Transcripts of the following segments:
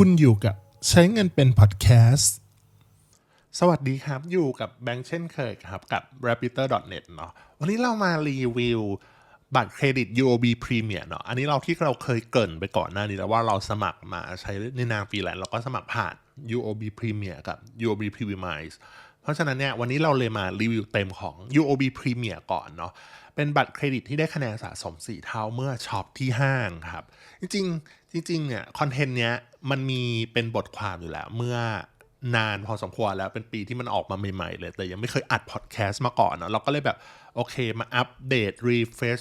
คุณอยู่กับใช้เงินเป็นพอดแคสต์ สวัสดีครับ อยู่กับแบงค์เช่นเคยครับ กับ Rapiter.net เนาะวันนี้เรามารีวิวบัตรเครดิต UOB Premier เนาะอันนี้เราที่เราเคยเกินไปก่อนหน้านี้แล้วว่าเราสมัครมาใช้ในนามฟรีแลนซ์แล้วก็สมัครผ่าน UOB Premier กับ UOB Premiumize เพราะฉะนั้นเนี่ยวันนี้เราเลยมารีวิวเต็มของ UOB Premier ก่อนเนาะเป็นบัตรเครดิตที่ได้คะแนนสะสม 4 เท่าเมื่อช็อปที่ห้างครับ จริงๆจริงๆเนี่ยคอนเทนต์เนี้ย มันมีเป็นบทความอยู่แล้ว เมื่อนานพอสมควรแล้วเป็นปีที่มันออกมาใหม่ๆเลย แต่ยังไม่เคยอัดพอดแคสต์มาก่อนเนาะเราก็เลยแบบ โอเคมาอัปเดตรีเฟรช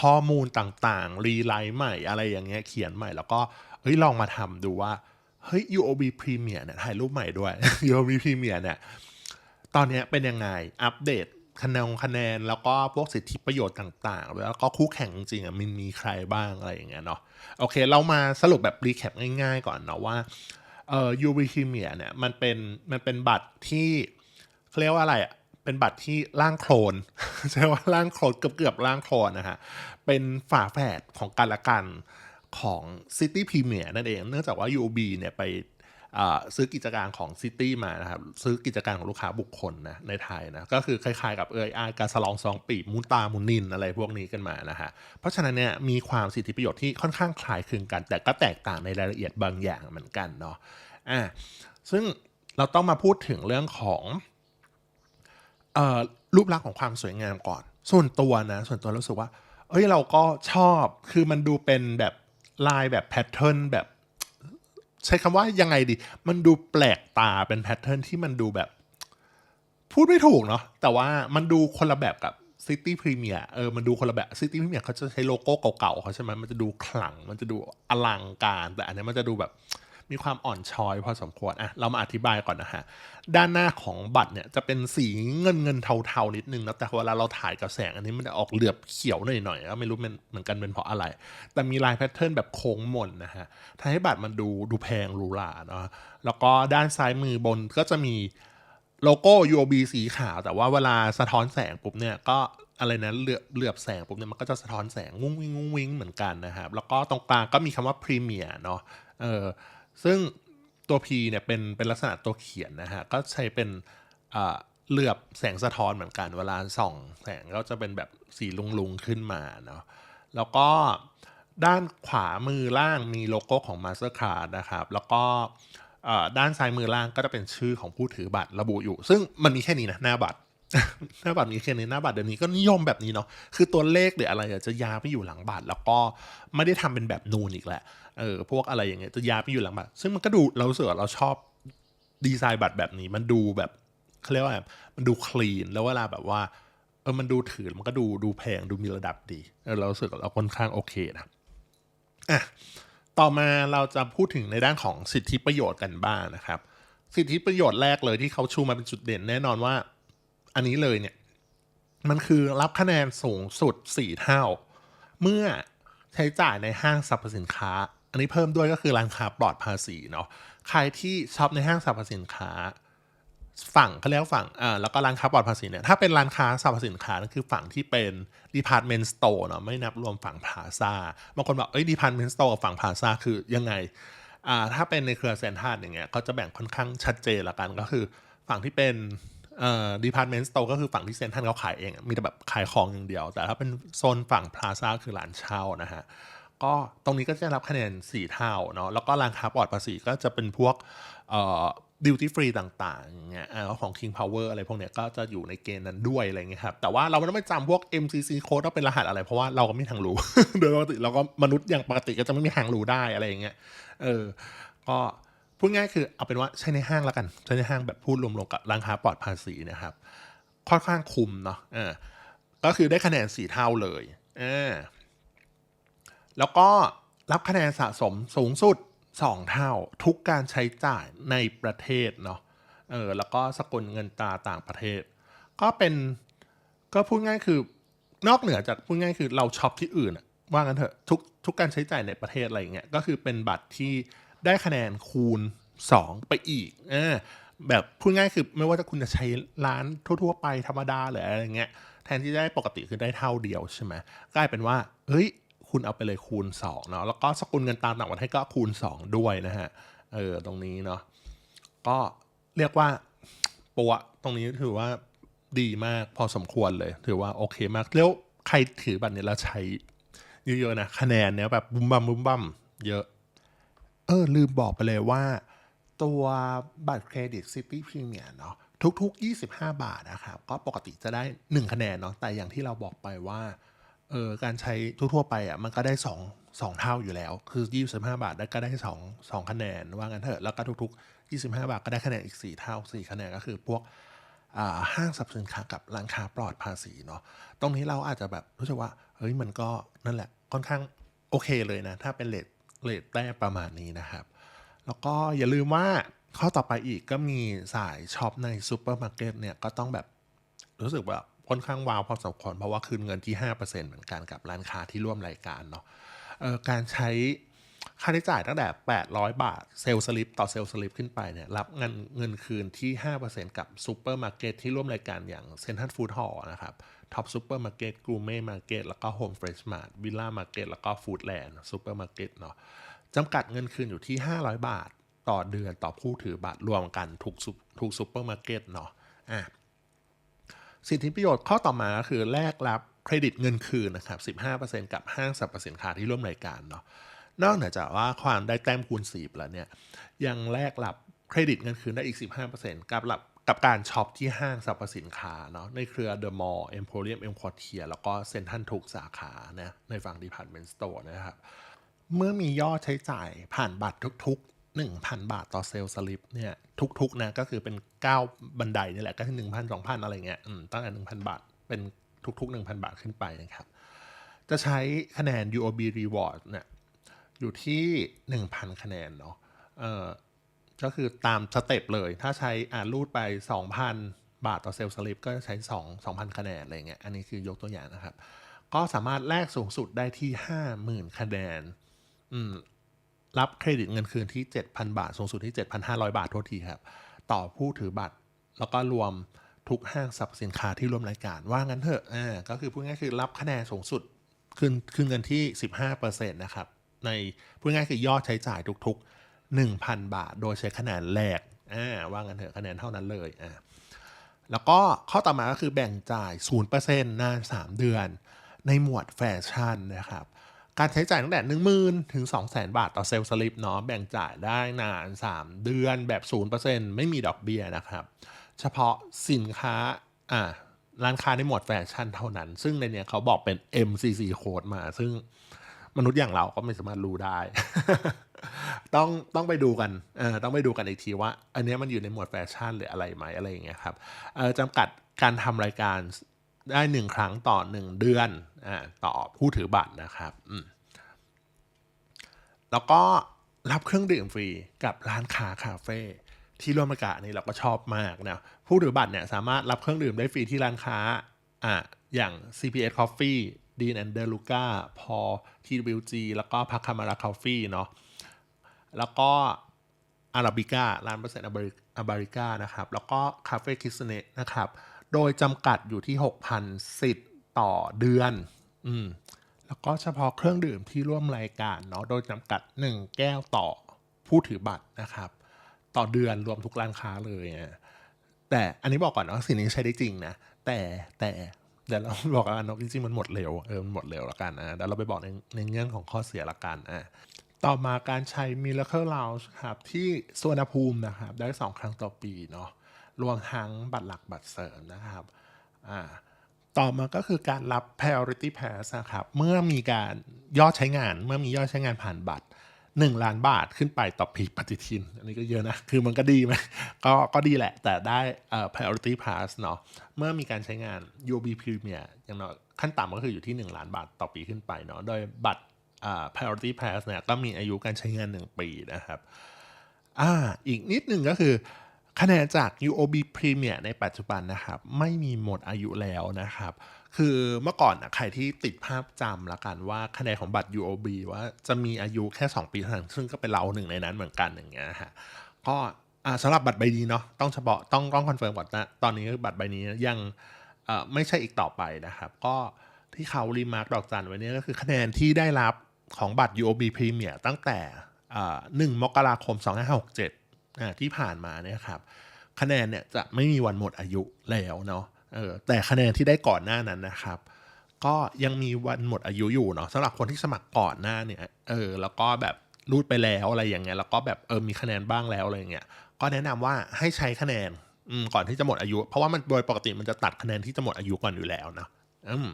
ข้อมูลต่างๆ รีไลท์ใหม่อะไรอย่างเงี้ยเขียนใหม่ แล้วก็เฮ้ยลองมาทำดูว่า เฮ้ย UOB Premier เนี่ยถ่ายรูปใหม่ด้วย UOB Premier เนี่ยตอนนี้เป็นยังไงอัปเดต คะแนนคะแนนแล้วก็พวกสิทธิประโยชน์ต่าง ๆ แล้วก็คู่แข่งจริงๆอะมันมีใครบ้างอะไรอย่างเงี้ยเนาะโอเค เรามาสรุปแบบรีแคปง่าย ๆ ก่อนเนาะว่าเอ่อยูบีคีเมียเนี่ยมันเป็นมันเป็นบัตรที่เขาเรียกว่าอะไรอะเป็นบัตรที่ร่างโคลนใช่ว่าร่างโคลนเกือบเกือบๆร่างโคลนนะฮะเป็นฝาแฝดของกันละกันของ City Premier นั่นเอง เนื่องจากว่า UB เนี่ยไป ซื้อกิจการของซิตี้มานะครับ ซื้อกิจการของลูกค้าบุคคลนะในไทยนะ ก็คือคล้ายๆกับเอยอาการสลองซองปีมุนตามุนินอะไรพวกนี้กันมานะฮะเพราะฉะนั้นเนี่ยมีความสิทธิประโยชน์ที่ค่อนข้างคล้ายคลึงกัน แต่ก็แตกต่างในรายละเอียดบางอย่างเหมือนกันเนาะอ่าซึ่งเราต้องมาพูดถึงเรื่องของออรูปลักษณ์ของความสวยงามก่อน ส่วนตัวนะส่วนตัวรู้สึกว่า เอ้ยเราก็ชอบคือมันดูเป็นแบบลายแบบแพทเทิร์นแบบ ใช้คำว่ายังไงดี มันดูแปลกตาเป็นแพทเทิร์นที่มันดูแบบ พูดไม่ถูกเนาะแต่ว่ามันดูคนละแบบกับซิตี้พรีเมียร์เออมันดูคนละแบบซิตี้พรีเมียร์เขาจะใช้โลโก้เก่าๆเขาใช่ไหมมันจะดูขลัง มันจะดูอลังการ แต่อันนี้มันจะดูแบบ มีความอ่อนช้อยพอสมควรอะเรามาอธิบายก่อนนะฮะ ด้านหน้าของบัตรเนี่ยจะเป็นสีเงินเงินเทาๆนิดนึงนะแต่เวลาเราถ่ายกับแสงอันนี้มันจะออกเหลือบเขียวหน่อยๆก็ไม่รู้มันเหมือนกันเป็นเพราะอะไร แต่มีลายแพทเทิร์นแบบโค้งมนนะฮะทำให้บัตรมันดูดูแพงหรูหราเนาะแล้วก็ด้านซ้ายมือบนก็จะมีโลโก้ UOB สีขาว แต่ว่าเวลาสะท้อนแสงปุ๊บเนี่ยก็อะไรนะเหลือบเหลือบแสงปุ๊บเนี่ยมันก็จะสะท้อนแสงงุ้งวิงงุ้งวิงเหมือนกันนะครับ แล้วก็ตรงกลางก็มีคำว่า Premier เนาะเออ ซึ่งตัว P เนี่ยเป็นเป็นลักษณะตัวเขียนนะฮะ ก็ใช้เป็นเหลือบแสงสะท้อนเหมือนกัน เวลาส่อง แสงก็จะเป็นแบบสีลุงๆขึ้นมาเนาะ แล้วก็ด้านขวามือล่างมีโลโก้ของ Mastercard นะครับ แล้วก็ด้านซ้ายมือล่างก็จะเป็นชื่อของผู้ถือบัตรระบุอยู่ ซึ่งมันมีแค่นี้นะหน้าบัตร หน้าบัตรมีแค่นี้หน้าบัตรเดี๋ยวนี้ก็นิยมแบบนี้เนาะคือตัวเลขหรืออะไรจะยาไปอยู่หลังบัตรแล้วก็ไม่ได้ทำเป็นแบบนูนอีกแหละเออพวกอะไรอย่างเงี้ยจะยาไปอยู่หลังบัตรซึ่งมันก็ดูเรารู้สึกว่าเราชอบดีไซน์บัตรแบบนี้ มันดูแบบเขาเรียกว่าอะไรมันดูคลีนแล้วเวลาแบบว่าเออมันดูถือมันก็ดูดูแพงดูมีระดับดีเออเรารู้สึกเราค่อนข้างโอเคนะอะต่อมาเราจะพูดถึงในด้านของสิทธิประโยชน์กันบ้างนะครับ สิทธิประโยชน์แรกเลยที่เขาชูมาเป็นจุดเด่นแน่นอนว่า อันนี้เลยเนี่ย มันคือรับคะแนนสูงสุด 4 เท่า เมื่อใช้จ่ายในห้างสรรพสินค้า อันนี้เพิ่มด้วยก็คือร้านค้าปลอดภาษีเนาะใครที่ช็อปในห้างสรรพสินค้า ฝั่งเขาเรียกว่าฝั่งอ่าแล้วก็ร้านค้าปลอดภาษีเนี่ยถ้าเป็นร้านค้าสรรพสินค้านั่นคือฝั่งที่เป็น department store เนาะไม่นับรวมฝั่งพาซาบางคนบอกเอ้ย department store กับฝั่งพาซาคือยังไงอ่าถ้าเป็นในเครือเซนทรัลอย่างเงี้ยเขาจะแบ่งค่อนข้างชัดเจนละกันก็คือ ฝั่งที่เป็น เอ่อ department store ก็คือฝั่งที่เซ็นทรัลเขาขายเอง มีแต่แบบขายของอย่างเดียว แต่ถ้าเป็นโซนฝั่งพลาซ่าคือร้านเช่านะฮะ ก็ตรงนี้ก็จะรับคะแนน 4 เท่าเนาะ แล้วก็ร้านค้าปลอดภาษีก็จะเป็นพวกเอ่อดิวตี้ฟรีต่างๆอย่างเงี้ยของ King Power อะไรพวกเนี้ยก็จะอยู่ในเกณฑ์นั้นด้วยอะไรเงี้ยครับ แต่ว่าเราไม่ต้องไปจำพวก MCC code ว่าเป็นรหัสอะไร เพราะว่าเราก็ไม่มีทางรู้ โดยปกติเราก็มนุษย์อย่างปกติก็จะไม่มีทางรู้ได้อะไรอย่างเงี้ย เออ ก็ พูดง่ายคือเอาเป็นว่าใช้ในห้างแล้วกัน ใช้ในห้างแบบพูดรวมๆกับร้านค้าปลอดภาษีนะครับ ค่อนข้างคุมเนาะก็คือได้คะแนนสี่เท่าเลยเแล้วก็รับคะแนนสะสมสูงสุด 2 เท่า ทุกการใช้จ่ายในประเทศเนาะเออแล้วก็สกุลเงินตราต่างประเทศ ก็เป็นก็พูดง่ายคือนอกเหนือจากพูดง่ายคือเราช็อปที่อื่นว่างั้นเถอะทุกทุกการใช้จ่ายในประเทศอะไรอย่างเงี้ยก็คือเป็นบัตรที่ ได้คะแนนคูณ 2 ไปอีกอแบบพูดง่ายคือไม่ว่าจะคุณจะใช้ร้านทั่ว ๆ ไปธรรมดาหรืออะไรเงี้ยแทนที่จะได้ปกติคือได้เท่าเดียวใช่ไหมกลายเป็นว่า เฮ้ย คุณเอาไปเลยคูณ2เนาะแล้วก็สกุลเงินตามต่างประเทศก็คูณ 2 ด้วยนะฮะเออตรงนี้เนาะก็เรียกว่าปัวตรงนี้ถือว่าดีมากพอสมควรเลย ถือว่าโอเคมากแล้วใครถือบัตรเนี่ยแล้วใช้เยอะๆนะ คะแนนเนี้ยแบบบุ้มบัมบุ้มบัมเยอะ เออ ลืมบอกไปเลยว่า ตัวบัตรเครดิตซิตี้พรีเมียร์เนาะทุก ๆ 25 บาทนะครับก็ปกติจะได้ 1 คะแนนเนาะแต่อย่างที่เราบอกไปว่าเออการใช้ทั่วๆไปอะมันก็ได้ 2 2 เท่าอยู่แล้ว คือ 25 บาทได้ก็ได้ 2 2 คะแนนว่างั้นเถอะแล้วก็ทุก ๆ 25 บาทก็ได้คะแนนอีก 4 เท่า 4 คะแนนก็คือพวกอ่าห้างสรรพสินค้ากับร้านค้าปลอดภาษีเนาะตรงนี้เราอาจจะแบบรู้สึกว่าเฮ้ยมันก็นั่นแหละค่อนข้างโอเคเลยนะ ถ้าเป็นเลท เลทแต้ประมาณนี้นะครับ แล้วก็อย่าลืมว่าข้อต่อไปอีกก็มีสายช็อปในซูเปอร์มาร์เก็ตเนี่ยก็ต้องแบบรู้สึกแบบค่อนข้างว้าวพอสมควรเพราะว่าคืนเงินที่ 5%เหมือนกันกับร้านค้าที่ร่วมรายการเนาะการใช้ ค่าใช้จ่ายตั้งแต่ 800 บาทเซลล์สลิปต่อเซลล์สลิปขึ้นไปเนี่ยรับเงินเงินคืนที่ 5%กับซูเปอร์มาร์เก็ตที่ร่วมรายการอย่างเซนทันฟู้ดฮอลนะครับท็อปซูเปอร์มาร์เก็ตกรูเม่มาร์เก็ตแล้วก็โฮมเฟรชมาร์ทวิลล่ามาร์เก็ตแล้วก็ฟู้ดแลนด์ซูเปอร์มาร์เก็ตเนาะจำกัดเงินคืนอยู่ที่ 500 บาทต่อเดือนต่อผู้ถือบัตรรวมกันทุกซุปทุกซูเปอร์มาร์เก็ตเนาะอะสิทธิประโยชน์ข้อต่อมาก็คือแลกรับเครดิตเงินคืนนะครับ 15%กับห้างสรรพสินค้าที่ร่วมรายการเนาะ นอกเหนือจากว่าความได้แต้มคูณ10แล้วเนี่ยยังแลกรับเครดิตเงินคืนได้อีก 15%กับรับกับการช็อปที่ห้างสรรพสินค้าเนาะในเครือ The Mall Emporium M Quartier แล้วก็เซ็นทรัลทุกสาขานะในฝั่ง Department Store นะครับ เมื่อมียอดใช้จ่ายผ่านบัตรทุก ๆ 1,000 บาทต่อเซลล์สลิปเนี่ยทุก ๆ นะก็คือเป็น 9 บันไดนี่แหละก็คือ1,000 2,000 อะไรเงี้ยตั้งแต่ 1,000 บาท เป็นทุก ๆ 1,000 บาทขึ้นไปนะครับ จะใช้คะแนน UOB Reward เนี่ย อยู่ที่ 1,000 คะแนนเนาะเออก็คือตามสเต็ปเลย ถ้าใช้อ่ารูดไป 2,000 บาทต่อเซลล์สลิปก็จะใช้ 2 2,000 คะแนนอะไรเงี้ยอันนี้คือยกตัวอย่างนะครับ ก็สามารถแลกสูงสุดได้ที่ 50,000 คะแนนอืมรับเครดิตเงินคืนที่ 7,000 บาท สูงสุดที่ 7,500 บาทโทษทีครับ ต่อผู้ถือบัตร แล้วก็รวมทุกห้างสรรพสินค้าที่ร่วมรายการว่างั้นเถอะอ่าก็คือพูดง่ายคือรับคะแนนสูงสุดคืนคืนเงินที่ 15%นะครับ ในพูดง่ายๆคือยอดใช้จ่ายทุกๆ 1,000 บาท โดยใช้คะแนนแรกอ่าว่างันเถอะคะแนนเท่านั้นเลยอ่าแล้วก็ข้อต่อมาก็คือแบ่งจ่าย 0%นาน 3 เดือน ในหมวดแฟชั่นนะครับ การใช้จ่ายตั้งแต่ 10,000 ถึง 200,000 บาทต่อเซลล์สลิปเนาะแบ่งจ่ายได้นาน 3 เดือนแบบ 0%ไม่มีดอกเบี้ยนะครับ เฉพาะสินค้าอ่าร้านค้าในหมวดแฟชั่นเท่านั้น ซึ่งในเนี้ยเขาบอกเป็น MCC code มา ซึ่ง มนุษย์อย่างเราก็ไม่สามารถรู้ได้ ต้องต้องไปดูกันเออต้องไปดูกันอีกทีว่า อันนี้มันอยู่ในหมวดแฟชั่นหรืออะไรไหมอะไรอย่างเงี้ยครับเออจำกัดการทำรายการได้หนึ่งครั้งต่อหนึ่งเดือนอ่าต่อผู้ถือบัตรนะครับอืมแล้วก็รับเครื่องดื่มฟรีกับร้านค้าคาเฟ่ที่ร่วมรายการอันนี้เราก็ชอบมากนะผู้ถือบัตรเนี่ยสามารถรับเครื่องดื่มได้ฟรีที่ร้านค้าอ่าอย่าง CPS Coffee Dean and De Luca พอ TWG แล้วก็พักคามาราคาเฟ่เนาะแล้วก็อาราบิก้าร้านเปอร์เซ็นต์อาบาริก้านะครับ แล้วก็คาเฟ่คิสเนตนะครับ โดยจำกัดอยู่ที่ 6,000 สิทธิ์ต่อเดือน อืมแล้วก็เฉพาะเครื่องดื่มที่ร่วมรายการเนาะโดยจำกัด 1 แก้วต่อผู้ถือบัตรนะครับ ต่อเดือนรวมทุกร้านค้าเลยอะแต่อันนี้บอกก่อนเนาะสิ่งนี้ใช้ได้จริงนะ แต่แต่ เดี๋ยวเราบอกกันเนาะจริงๆมันหมดเร็วเออมันหมดเร็วละกันนะเดี๋ยวเราไปบอกในในเงื่อนของข้อเสียละกันอะต่อมาการใช้ Miracle Lounge ครับ ที่สวนภูมินะครับ ได้ 2 ครั้งต่อปีเนาะรวมทั้งบัตรหลักบัตรเสริมนะครับอ่าต่อมาก็คือการรับ Priority Pass นะครับ เมื่อมีการยอดใช้งาน เมื่อมียอดใช้งานผ่านบัตร หนึ่งล้านบาทขึ้นไปต่อปีปฏิทิน อันนี้ก็เยอะนะ คือมันก็ดีไหมก็ก็ดีแหละ แต่ได้เอ่อ priority pass เนาะเมื่อมีการใช้งาน UOB Premier อย่างน้อยขั้นต่ำก็คืออยู่ที่ 1 ล้านบาทต่อปีขึ้นไปเนาะโดยบัตรอ่า priority pass เนี่ยก็มีอายุการใช้งาน 1 ปีนะครับอ่าอีกนิดหนึ่งก็คือ คะแนนจาก UOB Premier ในปัจจุบันนะครับ ไม่มีหมดอายุแล้วนะครับ คือเมื่อก่อนนะใครที่ติดภาพจำละกันว่าคะแนนของบัตร UOB ว่าจะมีอายุแค่ 2 ปีเท่านั้นซึ่งก็เป็นเราหนึ่งในนั้นเหมือนกันอย่างเงี้ยฮะก็สำหรับบัตรใบนี้เนาะต้องเฉพาะต้องต้องคอนเฟิร์มก่อนนะตอนนี้บัตรใบนี้ยังไม่ใช่อีกต่อไปนะครับ ก็ที่เขารีมาร์กดอกจันไว้เนี่ยก็คือคะแนนที่ได้รับของบัตร UOB Premier ตั้งแต่หนึ่งมกราคม 2567 ที่ผ่านมาเนี่ยครับคะแนนเนี่ยจะไม่มีวันหมดอายุแล้วเนาะเออแต่คะแนนที่ได้ก่อนหน้านั้นนะครับ ก็ยังมีวันหมดอายุอยู่เนาะสำหรับคนที่สมัครก่อนหน้าเนี่ยเออแล้วก็แบบรูดไปแล้วอะไรอย่างเงี้ยแล้วก็แบบเออมีคะแนนบ้างแล้วอะไรอย่างเงี้ยก็แนะนำว่าให้ใช้คะแนนก่อนที่จะหมดอายุ เพราะว่ามันโดยปกติมันจะตัดคะแนนที่จะหมดอายุก่อนอยู่แล้วนะอืม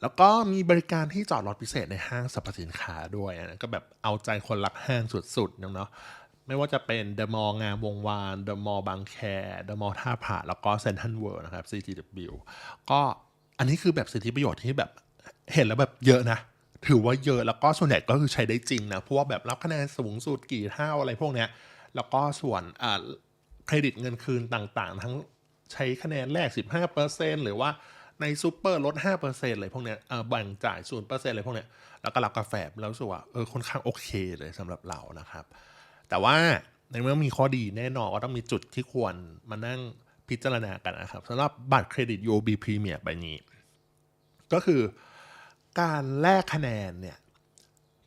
แล้วก็มีบริการที่จอดรถพิเศษในห้างสรรพสินค้าด้วยนะก็แบบเอาใจคนรักห้างสุดๆเนาะ ไม่ว่าจะเป็นเดอะมอลล์งามวงวานเดอะมอลล์บางแคเดอะมอลล์ท่าผาแล้วก็เซนทันเวิร์นะครับ CTW ก็อันนี้คือแบบสิทธิประโยชน์ที่แบบเห็นแล้วแบบเยอะนะ ถือว่าเยอะแล้วก็ส่วนใหญ่ก็คือใช้ได้จริงนะเพราะว่าแบบรับคะแนนสูงสุดกี่เท่าอะไรพวกเนี้ยแล้วก็ส่วนเครดิตเงินคืนต่างๆ ทั้งใช้คะแนนแรก 15%หรือว่าในซูเปอร์ลด 5%เลยพวกเนี้ยเออแบ่งจ่าย 0%เลยพวกเนี้ยแล้วก็รับกาแฟแล้วรู้สึกว่าเออค่อนข้างโอเคเลยสำหรับเรานะครับ แต่ว่าในเมื่อมีข้อดีแน่นอนก็ต้องมีจุดที่ควรมานั่งพิจารณากันนะครับสำหรับบัตรเครดิต UOB Premier ใบนี้ ก็คือการแลกคะแนนเนี่ย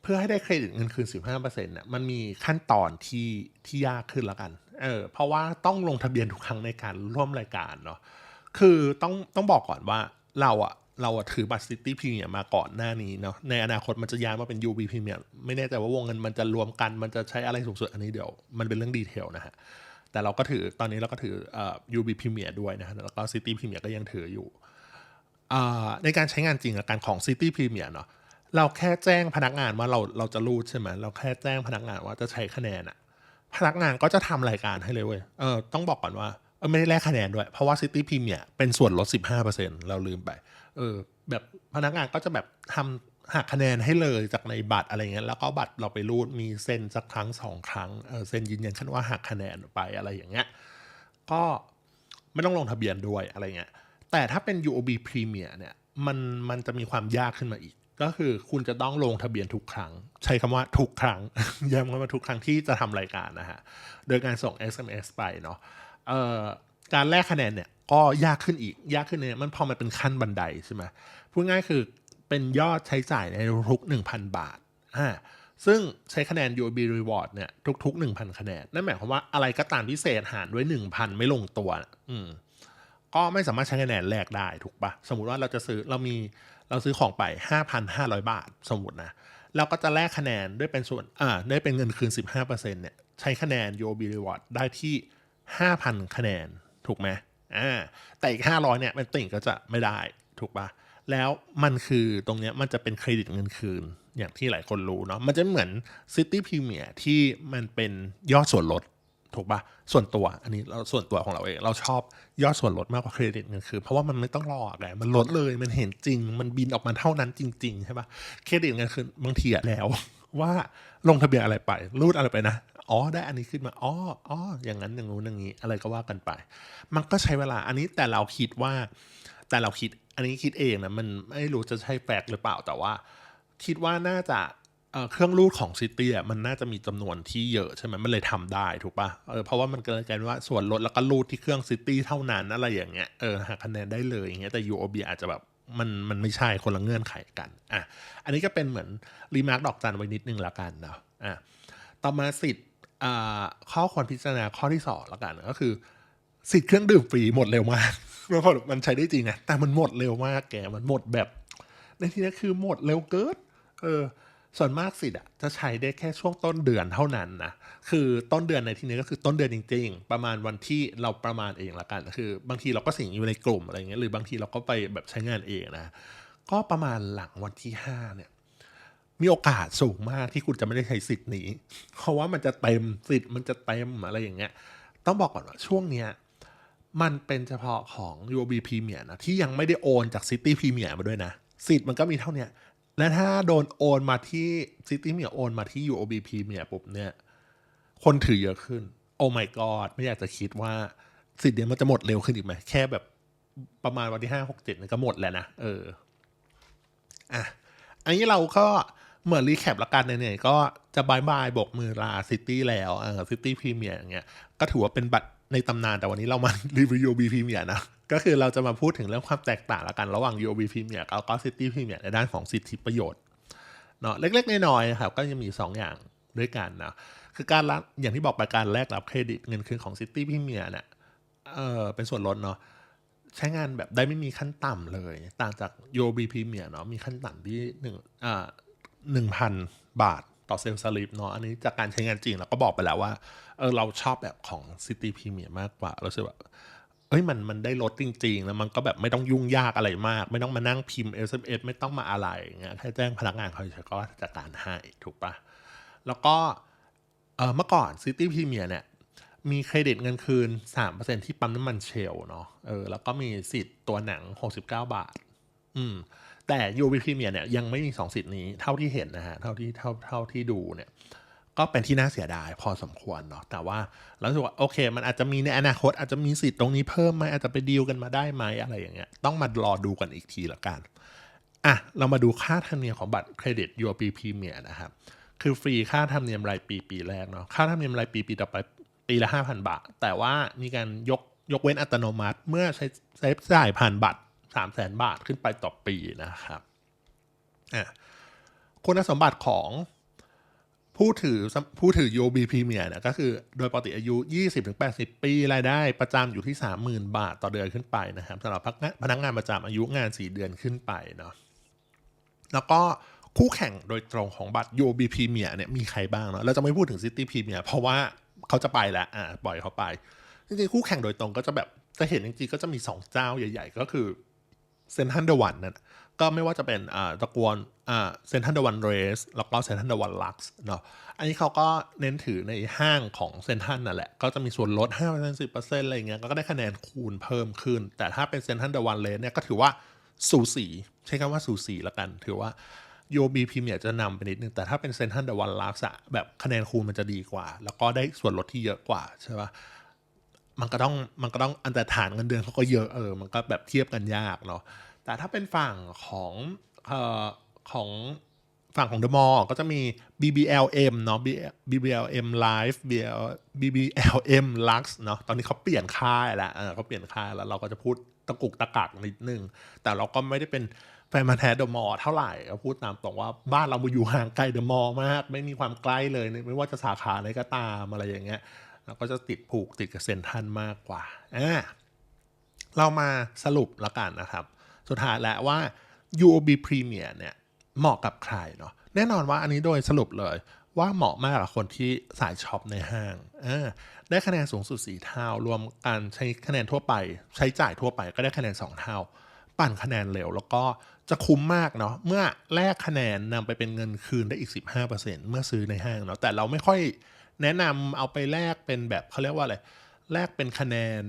เพื่อให้ได้เครดิตเงินคืน 15%เนี่ยมันมีขั้นตอนที่ที่ยากขึ้นแล้วกันเออเพราะว่าต้องลงทะเบียนทุกครั้งในการร่วมรายการเนาะคือต้องต้องบอกก่อนว่าเราอะ เราถือบัตรซิตี้พรีเมียมาก่อนหน้านี้เนาะในอนาคตมันจะย้ายมาเป็น UB พรีเมียไม่แน่ใจว่าวงเงินมันจะรวมกันมันจะใช้อะไรสูงสุดอันนี้เดี๋ยว มันเป็นเรื่องดีเทลนะฮะ แต่เราก็ถือตอนนี้เราก็ถืออ UB พรีเมียด้วยนะฮะแล้วก็ซิตี้พรีเมียก็ยังถืออยู่ในการใช้งานจริงกับการของ City Premier เนาะเราแค่แจ้งพนักงานว่าเราเราจะรูดใช่ไหมเราแค่แจ้งพนักงานว่าจะใช้คะแนนอะพนักงานก็จะทำรายการให้เลยเว้ยเออต้องบอกก่อนว่าไม่ได้แลกคะแนนด้วย เพราะว่า City Premier เป็นส่วนลด 15%เราลืมไป เออแบบพนักงานก็จะแบบทำหักคะแนนให้เลยจากในบัตรอะไรเงี้ยแล้วก็บัตรเราไปรูดมีเซ็นสักครั้งสองครั้งเออเซ็นยืนยันขั้นว่าหักคะแนนไปอะไรอย่างเงี้ยก็ไม่ต้องลงทะเบียนด้วยอะไรเงี้ยแต่ถ้าเป็น UOB Premier เนี่ยมันมันจะมีความยากขึ้นมาอีก ก็คือคุณจะต้องลงทะเบียนทุกครั้ง ใช้คำว่าทุกครั้งย้ำคำว่าทุกครั้งที่จะทำรายการนะฮะโดยการส่ง SMS ไปเนาะการแลกคะแนนเนี่ย ก็ยากขึ้นอีก ยากขึ้นเนี่ยมันพอมันเป็นขั้นบันไดใช่ไหมพูดง่ายคือเป็นยอดใช้จ่ายในทุก 1,000 บาทอ่าซึ่งใช้คะแนน UOB Reward เนี่ยทุก ๆ 1,000 คะแนน นั่นหมายความว่าอะไรก็ตามพิเศษหารด้วย 1,000 ไม่ลงตัว อืมก็ไม่สามารถใช้คะแนนแลกได้ถูกปะสมมุติว่าเราจะซื้อเรามีเราซื้อของไป 5,500 บาท สมมตินะเราก็จะแลกคะแนนด้วยเป็นส่วนอ่าได้เป็นเงินคืน 15%เนี่ยใช้คะแนน UOB Reward ได้ที่ 5,000 คะแนนถูกไหม อ่าแต่อีก 500เนี่ยเป็นติ่งก็จะไม่ได้ถูกปะแล้วมันคือตรงเนี้ยมันจะเป็นเครดิตเงินคืนอย่างที่หลายคนรู้เนาะมันจะเหมือน City Premier ที่มันเป็นยอดส่วนลดถูกปะส่วนตัวอันนี้เราส่วนตัวของเราเอง เราชอบยอดส่วนลดมากกว่าเครดิตเงินคือเพราะว่ามันไม่ต้องรอไงมันลดเลยมันเห็นจริง มันบินออกมาเท่านั้นจริง ๆ ใช่ปะเครดิตเงินคือบางทีอะแล้วว่าลงทะเบียนอะไรไปรูดอะไรไปนะ อ๋อได้อันนี้ขึ้นมาอ๋ออ๋ออย่างนั้นอย่างนู้นอย่างนี้ อะไรก็ว่ากันไป มันก็ใช้เวลาอันนี้แต่เราคิดว่า แต่เราคิดอันนี้คิดเองนะมันไม่รู้จะใช่แฟกหรือเปล่าแต่ว่า คิดว่าน่าจะเครื่องรูดของซิตี้อะมันน่าจะมีจำนวนที่เยอะใช่ไหมมันเลยทำได้ถูกปะเออเพราะว่ามันเกิดกันว่าส่วนลดแล้วก็รูดที่เครื่องซิตี้เท่านั้นอะไรอย่างเงี้ยเออหักคะแนนได้เลยอย่างเงี้ยแต่ UOB อาจจะแบบมันมันไม่ใช่คนละเงื่อนไขกันอะอันนี้ก็เป็นเหมือนรีมาร์กดอกจันไว้นิดนึงละกันเนาะอะต่อมาสิทธิ์ ข้อควรพิจารณาข้อที่สองละกันก็คือ สิทธิ์เครื่องดื่มฟรีหมดเร็วมากแล้วพอมันใช้ได้จริงไงแต่มันหมดเร็วมากแกมันหมดแบบ ในที่นี้คือหมดเร็วเกินเออส่วนมากสิทธิ์อะจะใช้ได้แค่ช่วงต้นเดือนเท่านั้นนะ คือต้นเดือนในที่นี้ก็คือต้นเดือนจริง ๆ ประมาณวันที่เราประมาณเองละกัน คือบางทีเราก็สิงอยู่ในกลุ่มอะไรเงี้ย หรือบางทีเราก็ไปแบบใช้งานเองนะ ก็ประมาณหลังวันที่ห้าเนี่ย มีโอกาสสูงมากที่คุณจะไม่ได้ใช้สิทธิ์นี้ เพราะว่ามันจะเต็มสิทธิ์มันจะเต็มอะไรอย่างเงี้ย ต้องบอกก่อนว่าช่วงเนี้ยมันเป็นเฉพาะของ UOB Premier นะ ที่ยังไม่ได้โอนจาก City Premier มาด้วยนะ สิทธิ์มันก็มีเท่าเนี้ยและถ้าโดนโอนมาที่ City Premier โอนมาที่ UOB Premier ปุ๊บเนี่ย คนถือเยอะขึ้น โอ้ my god ไม่อยากจะคิดว่าสิทธิ์เนี้ยมันจะหมดเร็วขึ้นอีกไหม แค่แบบประมาณวันที่ห้าหกเจ็ดมันก็หมดแล้วนะ เออ อะ อันนี้เราก็ เหมือนรีแคปละกันเนี่ยก็จะบายบายบกมือลาซิตี้แล้วเออซิตี้พรีเมียร์อย่างเงี้ยก็ถือว่าเป็นบัตรในตำนานแต่วันนี้เรามารีวิว UOB พรีเมียร์นะ ก็คือเราจะมาพูดถึงเรื่องความแตกต่างละกันระหว่าง UOB พรีเมียร์แล้วก็ซิตี้พรีเมียร์ในด้านของสิทธิประโยชน์เนาะเล็กๆน้อยๆครับก็จะมี 2 อย่างด้วยกันนะคือการรับอย่างที่บอกไปการแลกรับเครดิตเงินคืนของ City Premier เนี่ยเออเป็นส่วนลดเนาะใช้งานแบบได้ไม่มีขั้นต่ำเลย ต่างจาก UOB Premier เนาะมีขั้นต่ำที่หนึ่งอ่า หนึ่งพันบาทต่อเซลล์สลิปเนาะอันนี้จากการใช้งานจริงเราก็บอกไปแล้วว่าเออเราชอบแบบของ City Premier มากกว่าเราสึกว่าเอ้ยมันมันได้ลดจริง ๆ แล้วมันก็แบบไม่ต้องยุ่งยากอะไรมาก ไม่ต้องมานั่งพิมพ์ SMS ไม่ต้องมาอะไรอย่างเงี้ยแค่แจ้งพนักงานเขาเฉยก็จัดการให้ถูกปะแล้วก็เออเมื่อก่อน City Premier เนี่ยมีเครดิตเงินคืน 3%ที่ปั๊มน้ำมันเชลเนาะเออแล้วก็มีสิทธิ์ตัวหนัง 69 บาท อืม แต่ UV Premier เนี่ยยังไม่มี2สิทธิ์นี้เท่าที่เห็นนะฮะเท่าที่เท่าเท่าที่ดูเนี่ยก็เป็นที่น่าเสียดายพอสมควรเนาะแต่ว่าเราสึกว่าโอเค มันอาจจะมีในอนาคตอาจจะมีสิทธิ์ตรงนี้เพิ่มไหมอาจจะไปดีลกันมาได้ไหมอะไรอย่างเงี้ยต้องมารอดูกันอีกทีละกันอะเรามาดูค่าธรรมเนียมของบัตรเครดิต UOB Premier นะครับคือฟรีค่าธรรมเนียมรายปีปีแรกเนาะค่าธรรมเนียมรายปีปีต่อไปปีละ5,000 บาท แต่ว่ามีการยกยกเว้นอัตโนมัติเมื่อใช้ใช้จ่ายผ่านบัตร 300,000บาทขึ้นไปต่อปีนะครับคุณสมบัติของผู้ถือผู้ถือ UOB Premier เนี่ยก็คือโดยปกติอายุ 20-80 ปี รายได้ประจำอยู่ที่ 30,000 บาทต่อเดือนขึ้นไปนะครับสำหรับพนักงานประจำอายุงาน 4 เดือนขึ้นไปเนาะแล้วก็คู่แข่งโดยตรงของบัตร UOB Premier เนี่ยมีใครบ้างเนาะเราจะไม่พูดถึง City Premier เพราะว่าเขาจะไปแล้วอ่าปล่อยเขาไปจริงๆคู่แข่งโดยตรงก็จะแบบจะเห็นจริงๆก็จะมี 2 เจ้าใหญ่ ๆ ก็คือ เซนทันเดวันนั่นก็ไม่ว่าจะเป็นอ่าตะกวนอ่าเซนทันเดวันเรสแล้วก็เซนทันเดวันลักซ์เนาะอันนี้เขาก็เน้นถือในห้างของเซนทันนั่นแหละ ก็จะมีส่วนลด 5% 10%อะไรเงี้ยก็ได้คะแนนคูณเพิ่มขึ้น แต่ถ้าเป็นเซนทันเดวันเรสเนี่ยก็ถือว่าสูสี ใช้คำว่าสูสีละกัน ถือว่า UOB Premier จะนำไปนิดนึง แต่ถ้าเป็นเซนทันเดวันลักซ์แบบคะแนนคูณมันจะดีกว่า แล้วก็ได้ส่วนลดที่เยอะกว่าใช่ปะ มันก็ต้องมันก็ต้องอันแต่ฐานเงินเดือนเขาก็เยอะเออมันก็แบบเทียบกันยากเนาะแต่ถ้าเป็นฝั่งของเอ่อของฝั่งของ The Mall ก็จะมี BBLM เนาะ BBLM Live BL BBLM Lux เนาะตอนนี้เขาเปลี่ยนค่ายแล้วเออเขาเปลี่ยนค่ายแล้วเราก็จะพูดตะกุกตะกักนิดนึง แต่เราก็ไม่ได้เป็นแฟนมาแท้เดอะมอลเท่าไหร่ก็พูดตามตรงว่าบ้านเราอยู่ห่างไกลเดอะมอลมาก ไม่มีความใกล้เลย ไม่ว่าจะสาขาไหนก็ตามอะไรอย่างเงี้ย เราก็จะติดผูกติดกับเซนทันมากกว่าอ่าเรามาสรุปล้วกันนะครับ สุดท้ายแล้วว่า UOB Premier เนี่ยเหมาะกับใครเนาะแน่นอนว่าอันนี้โดยสรุปเลยว่าเหมาะมากกับคนที่สายช็อปในห้างอได้คะแนนสูงสุด 4 เท่า รวมการใช้คะแนนทั่วไป ใช้จ่ายทั่วไปก็ได้คะแนน 2 เท่า ปั่นคะแนนเร็ว แล้วก็จะคุ้มมากเนาะเมื่อแลกคะแนนนำไปเป็นเงินคืนได้อีก 15%เมื่อซื้อในห้างเนาะแต่เราไม่ค่อย แนะนำเอาไปแลกเป็นแบบเขาเรียกว่าอะไรแลกเป็นคะแนน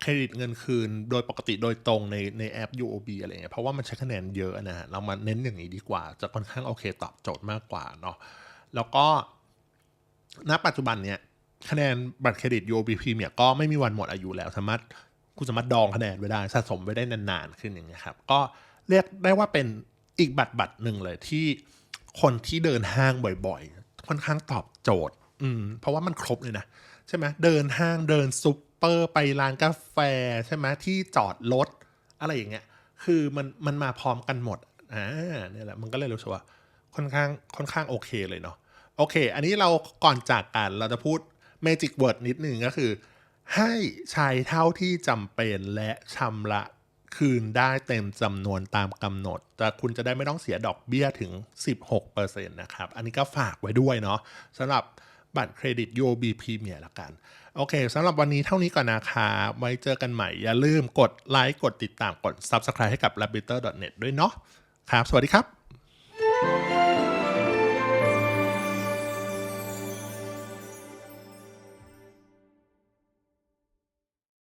เครดิตเงินคืน โดยปกติโดยตรงในในแอป UOB อะไรเงี้ยเพราะว่ามันใช้คะแนนเยอะนะฮะเรามาเน้นอย่างนี้ดีกว่า จะค่อนข้างโอเคตอบโจทย์มากกว่าเนาะแล้วก็ณปัจจุบันเนี่ยคะแนนบัตรเครดิต UOB Premier ก็ไม่มีวันหมดอายุแล้ว สามารถคุณสามารถดองคะแนนไว้ได้สะสมไว้ได้นานๆขึ้นอย่างเงี้ยครับก็เรียกได้ว่าเป็นอีกบัตรบัตรหนึ่งเลยที่คนที่เดินห้างบ่อยๆ ค่อนข้างตอบโจทย์ อืมเพราะว่ามันครบเลยนะ ใช่ไหมเดินห้างเดินซุปเปอร์ไปร้านกาแฟใช่ไหมที่จอดรถอะไรอย่างเงี้ย คือมันมันมาพร้อมกันหมดอ่าเนี่ยแหละมันก็เลยรู้สึกว่าค่อนข้างค่อนข้างโอเคเลยเนาะโอเค อันนี้เราก่อนจากกันเราจะพูด Magic Word นิดหนึ่งก็คือ ให้ใช้เท่าที่จำเป็นและชำระคืนได้เต็มจำนวนตามกำหนด แต่คุณจะได้ไม่ต้องเสียดอกเบี้ยถึง 16%นะครับ อันนี้ก็ฝากไว้ด้วยเนาะสำหรับ บัตรเครดิต UOB Premier ละกัน โอเคสำหรับวันนี้เท่านี้ก่อนนะครับไว้เจอกันใหม่ อย่าลืมกดไลค์กดติดตามกด Subscribe ให้กับ r a b b i t e r n e t ด้วยเนาะครับ สวัสดีครับ